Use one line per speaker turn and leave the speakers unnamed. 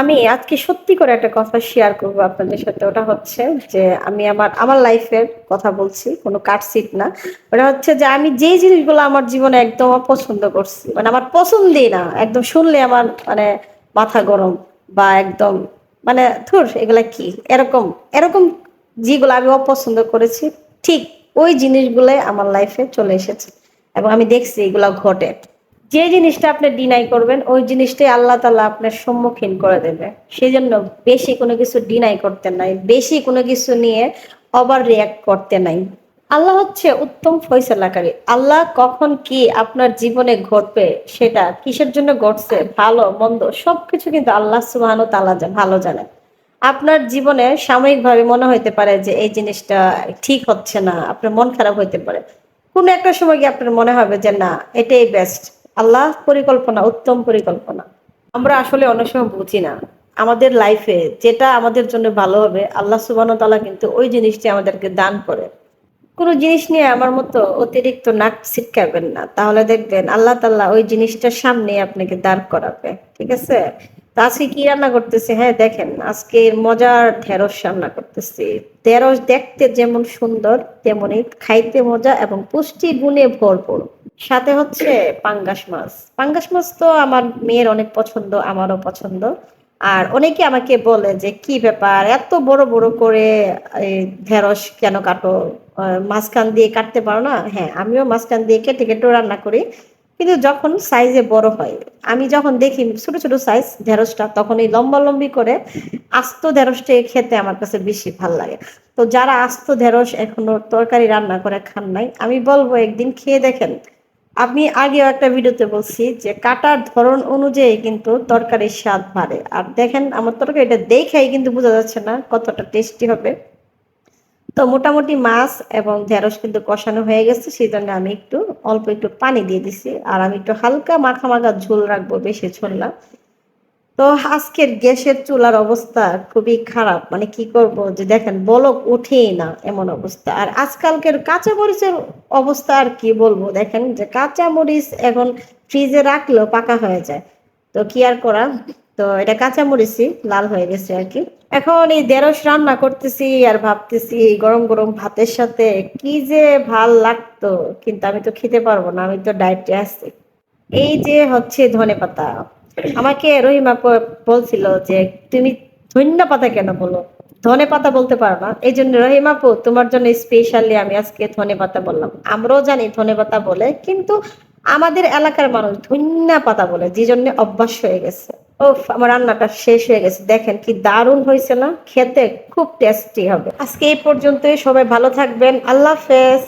আমি আজকে সত্যি করে একটা কথা শেয়ার করব আপনাদের সাথে। ওটা হচ্ছে যে আমি আমার আমার লাইফের কথা বলছি, কোনো কাটসিট না। ওটা হচ্ছে যে আমি যেই জিনিসগুলো আমার জীবনে একদম অপছন্দ করছি মানে আমার পছন্দই না, একদম শুনলে আমার মানে মাথা গরম বা একদম মানে ধুর, এগুলা কি? এরকম এরকম যেগুলো আমি অপছন্দ করেছি, ঠিক ওই জিনিসগুলোই আমার লাইফে চলে এসেছে। এবং আমি দেখছি এগুলা ঘটে। যে জিনিসটা আপনি ডিনাই করবেন, ওই জিনিসটাই আল্লাহ তালা আপনার সম্মুখীন করে দেবে। সেই জন্য বেশি কোনো কিছু ডিনাই করতে নাই, বেশি কোনো কিছু নিয়ে ওভার রিয়াক্ট করতে নাই। আল্লাহ হচ্ছে উত্তম ফয়সালাকারী। আল্লাহ কখন কি আপনার জীবনে ঘটবে, সেটা কিসের জন্য ঘটছে, ভালো, মন্দ, সবকিছু কিন্তু আল্লাহ সুবাহ তালা ভালো জানে। আপনার জীবনে সাময়িকভাবে মনে হইতে পারে যে এই জিনিসটা ঠিক হচ্ছে না, আপনার মন খারাপ হইতে পারে। কোনো একটা সময় গিয়ে আপনার মনে হবে যে না, এটাই বেস্ট আল্লাহ পরিকল্পনা, উত্তম পরিকল্পনা। আমরা আসলে অনেক সময় বুঝি না। আমাদের লাইফে যেটা আমাদের জন্য ভালো হবে, আল্লাহ সুবান তালা কিন্তু ওই জিনিসটি আমাদেরকে দান করে। কোনো জিনিস নিয়ে আমার মতো অতিরিক্ত নাক ছিটকাবেন না। তাহলে দেখবেন আল্লাহ তাল্লাহ ওই জিনিসটার সামনে আপনাকে দাঁড় করাবে। ঠিক আছে? আজকে কি রান্না করতেছে? হ্যাঁ দেখেন, আজকে মজার ঢেঁড়স রান্না করতেছে। ঢেঁড়স দেখতে যেমন সুন্দর তেমনই খাইতে মজা এবং পুষ্টি গুণে ভরপুর। সাথে হচ্ছে পাঙ্গাস মাছ। পাঙ্গাস মাছ তো আমার মেয়ের অনেক পছন্দ, আমারও পছন্দ। আর অনেকে আমাকে বলে যে, কি ব্যাপার? এত বড় বড় করে ঢেঁড়স কেন কাটো? মাঝখান দিয়ে কাটতে পারো না? হ্যাঁ আমিও মাঝখান দিয়ে কেটে কেটে রান্না করি। কিন্তু যখন সাইজে বড় হয়, আমি যখন দেখি ছোট ছোট সাইজ ঢেঁড়সটা, তখন এই লম্বা লম্বি করে আস্ত ঢেঁড়সটা খেতে আমার কাছে বেশি ভালো লাগে। তো যারা আস্ত ঢেঁড়স এখনও তরকারি রান্না করে খান নাই, আমি বলব একদিন খেয়ে দেখেন। আমি আগেও একটা ভিডিওতে বলছি যে কাটার ধরন অনুযায়ী কিন্তু তরকারির স্বাদ বাড়ে। আর দেখেন আমার তরকারিটা দেখেই কিন্তু বোঝা যাচ্ছে না কতটা টেস্টি হবে। তো মোটামুটি মাছ এবং ঢেঁড়স কিন্তু কষানো হয়ে গেছে সেই জন্য আমি একটু, অল্প একটু পানি দিয়ে দিছি। আর আমি একটু হালকা মাখা মাখা ঝোল রাখব বেশি ঝোল না। তো আজকের গ্যাসের চুলার অবস্থা খুবই খারাপ। মানে কি করব যে দেখেন, বলক উঠেই না এমন অবস্থা। আর আজকালকের কাঁচা মরিচের অবস্থা আর কি বলব? দেখেন যে কাঁচা মরিচ এখন ফ্রিজে রাখলেও পাকা হয়ে যায়। তো কি আর করা? তো এটা কাঁচা মরিচই লাল হয়ে গেছে আর কি। এখন এই দেড়শ রান্না করতেছি আর ভাবতেছি গরম গরম ভাতের সাথে কি যে ভালো লাগতো, কিন্তু আমি তো খেতে পারব না, আমি তো ডায়েটে আছি। এই যে হচ্ছে ধনে পাতা, আমাকে রহিমা বলছিল যে তুমি ধন্য পাতা কেন বলো? ধনে পাতা বলতে পারো না। এই জন্য রহিমাপু তোমার জন্য স্পেশালি আমি আজকে ধনে পাতা বললাম। আমরাও জানি ধনে পাতা বলে, কিন্তু আমাদের এলাকার মানুষ ধন্যা পাতা বলে যে জন্য অভ্যাস হয়ে গেছে। ও আমার রান্নাটা শেষ হয়ে গেছে। দেখেন কি দারুণ হয়েছে না? খেতে খুব টেস্টি হবে। আজকে এই পর্যন্তই। সবাই ভালো থাকবেন। আল্লাহ হাফেজ।